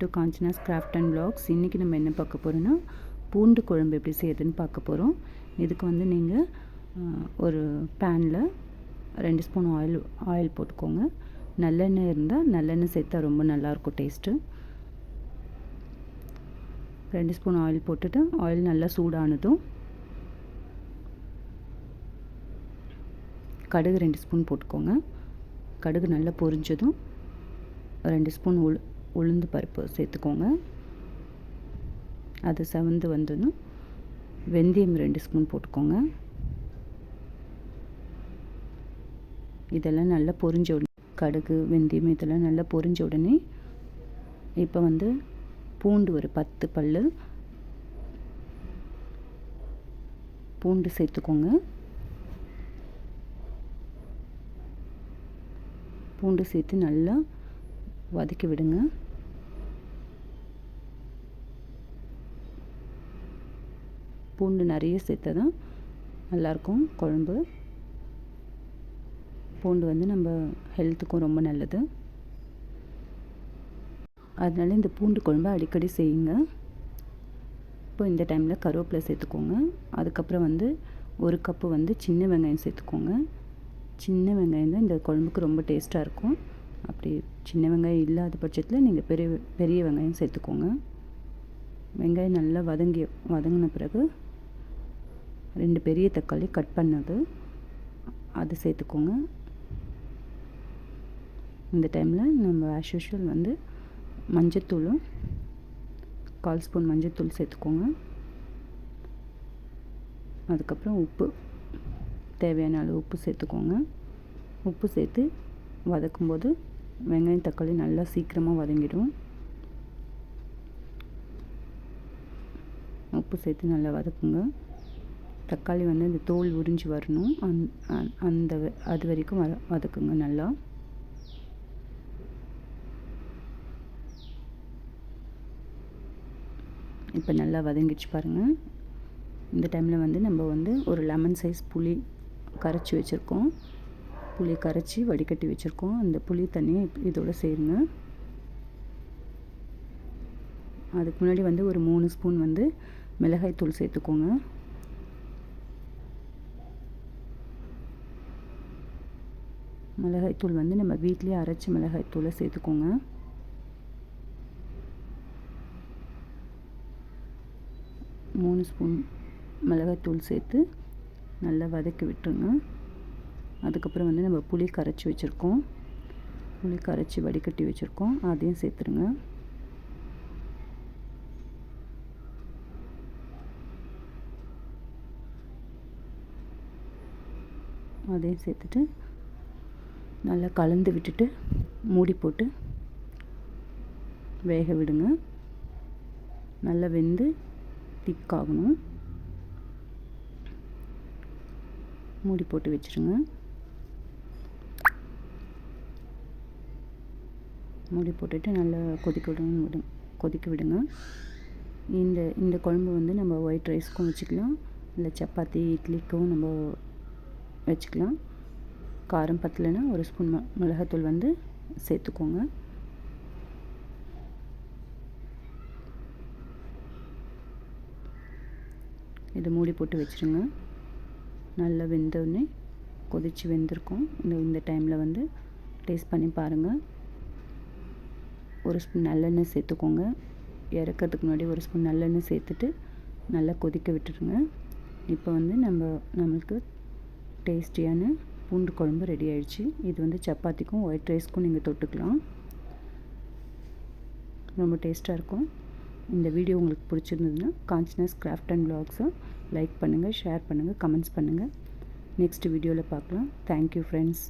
To Kanchana's craft and blogs இன்றைக்கி நம்ம என்ன பார்க்க போகிறோன்னா பூண்டு குழம்பு எப்படி செய்யுதுன்னு பார்க்க போகிறோம் இதுக்கு வந்து நீங்கள் ஒரு பேனில் ரெண்டு ஸ்பூன் ஆயில் ஆயில் போட்டுக்கோங்க. நல்லெண்ணெய் இருந்தால் நல்லெண்ணெய் சேர்த்தா ரொம்ப நல்லாயிருக்கும் டேஸ்ட்டு ரெண்டு ஸ்பூன் ஆயில் போட்டுட்டு ஆயில் நல்லா சூடானதும் கடுகு ரெண்டு ஸ்பூன் போட்டுக்கோங்க. கடுகு நல்லா பொரிஞ்சதும் ரெண்டு ஸ்பூன் உளு உளுந்து பருப்பு சேர்த்துக்கோங்க. அது செவந்து வந்ததும் வெந்தயம் ரெண்டு ஸ்பூன் போட்டுக்கோங்க. இதெல்லாம் நல்லா பொரிஞ்ச உடனே கடுகு வெந்தயம் இதெல்லாம் நல்லா பொரிஞ்ச உடனே இப்போ வந்து பூண்டு ஒரு பத்து பல் பூண்டு சேர்த்துக்கோங்க. பூண்டு சேர்த்து நல்லா வதக்கி விடுங்க. பூண்டு நிறைய சேர்த்தா தான் நல்லாயிருக்கும் குழம்பு. பூண்டு வந்து நம்ம ஹெல்த்துக்கும் ரொம்ப நல்லது. அதனால் இந்த பூண்டு குழம்பு அடிக்கடி செய்யுங்க. இப்போ இந்த டைமில் கருவேப்பிலை சேர்த்துக்கோங்க. அதுக்கப்புறம் வந்து ஒரு கப்பு வந்து சின்ன வெங்காயம் சேர்த்துக்கோங்க. சின்ன வெங்காயம் தான் இந்த குழம்புக்கு ரொம்ப டேஸ்ட்டாக இருக்கும். அப்படி சின்ன வெங்காயம் இல்லாத பட்சத்தில் நீங்கள் பெரிய பெரிய வெங்காயம் சேர்த்துக்கோங்க. வெங்காயம் நல்லா வதங்கி வதங்கின பிறகு ரெண்டு பெரிய தக்காளி கட் பண்ணது. அது சேர்த்துக்கோங்க. இந்த டைமில் நம்ம ஆஸ் யூஷுவல் வந்து மஞ்சத்தூளும் கால் ஸ்பூன் மஞ்சத்தூள் சேர்த்துக்கோங்க. அதுக்கப்புறம் உப்பு தேவையான அளவு உப்பு சேர்த்துக்கோங்க. உப்பு சேர்த்து வதக்கும்போது வெங்காயம் தக்காளி நல்லா சீக்கிரமாக வதங்கிடும். உப்பு சேர்த்து நல்லா வதக்குங்க. தக்காளி வந்து இந்த தோல் உறிஞ்சி வரணும். அந் அந்த அது வரைக்கும் வத வதக்குங்க நல்லா. இப்போ நல்லா வதங்கிச்சு பாருங்கள் இந்த டைமில் வந்து நம்ம வந்து ஒரு லெமன் சைஸ் புளி கரைச்சி வச்சுருக்கோம். புளி கரைச்சி வடிகட்டி வச்சுருக்கோம். அந்த புளி தண்ணியை இதோடு சேருங்க. அதுக்கு முன்னாடி வந்து ஒரு மூணு ஸ்பூன் வந்து மிளகாய் தூள் சேர்த்துக்கோங்க. மிளகாய்த்தூள் வந்து நம்ம வீட்லேயே அரைச்சி மிளகாய் தூளை சேர்த்துக்கோங்க. மூணு ஸ்பூன் மிளகாய் தூள் சேர்த்து நல்லா வதக்கி விட்டுருங்க. அதுக்கப்புறம் வந்து நம்ம புளி கரைச்சி வச்சுருக்கோம். புளி கரைச்சி வடிகட்டி வச்சுருக்கோம். அதையும் சேர்த்துருங்க. அதையும் சேர்த்துட்டு நல்லா கலந்து விட்டுட்டு மூடி போட்டு வேக விடுங்க. நல்லா வெந்து திக்காகணும் மூடி போட்டு வச்சுருங்க. மூடி போட்டுட்டு நல்லா கொதிக்க விடணும் விடு கொதிக்க விடுங்க. இந்த இந்த குழம்பு வந்து நம்ம ஒயிட் ரைஸ்க்கும் வச்சுக்கலாம். இல்லை சப்பாத்தி இட்லிக்கும் நம்ம வச்சுக்கலாம். காரம் பத்தலைன்னா ஒரு ஸ்பூன் மிளகாத்தூள் வந்து சேர்த்துக்கோங்க. இதை மூடி போட்டு வச்சுருங்க. நல்லா வெந்தோடனே கொதித்து வெந்திருக்கும். இந்த இந்த டைமில் வந்து டேஸ்ட் பண்ணி பாருங்கள் ஒரு ஸ்பூன் நல்லெண்ணெய் சேர்த்துக்கோங்க. இறக்கிறதுக்கு முன்னாடி ஒரு ஸ்பூன் நல்லெண்ணெய் சேர்த்துட்டு நல்லா கொதிக்க விட்டுருங்க. இப்போ வந்து நம்ம நம்மளுக்கு டேஸ்டியான பூண்டு குழம்பு ரெடி ஆயிடுச்சு. இது வந்து சப்பாத்திக்கும் ஒயிட் ரைஸ்க்கும் நீங்கள் தொட்டுக்கலாம். ரொம்ப டேஸ்ட்டாக இருக்கும். இந்த வீடியோ உங்களுக்கு பிடிச்சிருந்ததுன்னா கான்சினஸ் கிராஃப்ட் அண்ட் பிளாக்ஸை லைக் பண்ணுங்கள் ஷேர் பண்ணுங்கள் கமெண்ட்ஸ் பண்ணுங்கள் நெக்ஸ்ட் வீடியோவில் பார்க்கலாம். Thank you friends